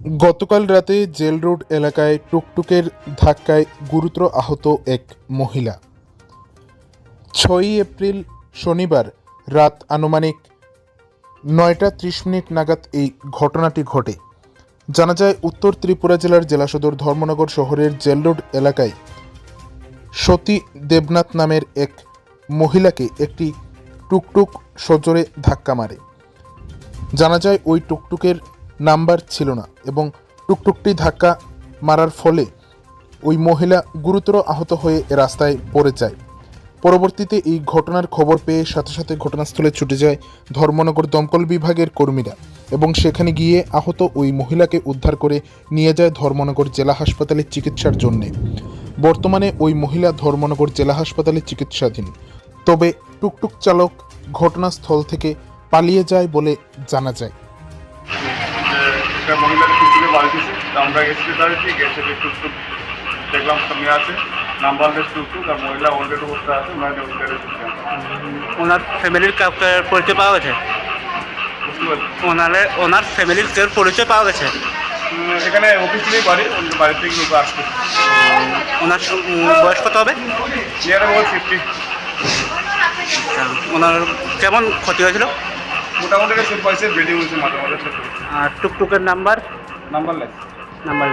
গতকাল রাতে jail road এলাকায় টুকটুকের ধাক্কায় গুরুতর আহত এক মহিলা। ছয়ই এপ্রিল শনিবার রাত আনুমানিক নয়টা ত্রিশ মিনিট নাগাদ এই ঘটনাটি ঘটে। জানা যায়, উত্তর ত্রিপুরা জেলার জেলা সদর ধর্মনগর শহরের জেল রোড এলাকায় সতী দেবনাথ নামের এক মহিলাকে একটি টুকটুক সজোরে ধাক্কা মারে। জানা যায়, ওই টুকটুকের নাম্বার ছিল না এবং টুকটুকটি ধাক্কা মারার ফলে ওই মহিলা গুরুতর আহত হয়ে রাস্তায় পড়ে যায়। পরবর্তীতে এই ঘটনার খবর পেয়ে সাথে সাথে ঘটনাস্থলে ছুটে যায় ধর্মনগর দমকল বিভাগের কর্মীরা এবং সেখানে গিয়ে আহত ওই মহিলাকে উদ্ধার করে নিয়ে যায় ধর্মনগর জেলা হাসপাতালে চিকিৎসার জন্যে। বর্তমানে ওই মহিলা ধর্মনগর জেলা হাসপাতালে চিকিৎসাধীন। তবে টুকটুক চালক ঘটনাস্থল থেকে পালিয়ে যায় বলে জানা যায়। একটা মহিলাকে টুকটুকে বাড়ি দিয়েছে আমরা গেছি কি গেছে টুকটুক দেখলাম সামনে আছে নাম্বারলেস টুকটুক আর মহিলা অলরেডি বসতে আছে উদ্ধারে ওনার ফ্যামিলির পরিচয় পাওয়া গেছে? ওনারে ওনার ফ্যামিলির কেউ পরিচয় পাওয়া গেছে? এখানে অফিস নেই বাড়ি বাড়ি থেকে লোক আসছে। ওনার বয়স কত হবে? নিয়ার অ্যাবাউট ফিফটি ওনার কেমন ক্ষতি হয়েছিল? মোটামুটি কিছু পয়সা হয়েছে মাঝে মাঝে আর টুকটুকের নাম্বার নাম্বার লেখ। নাম্বার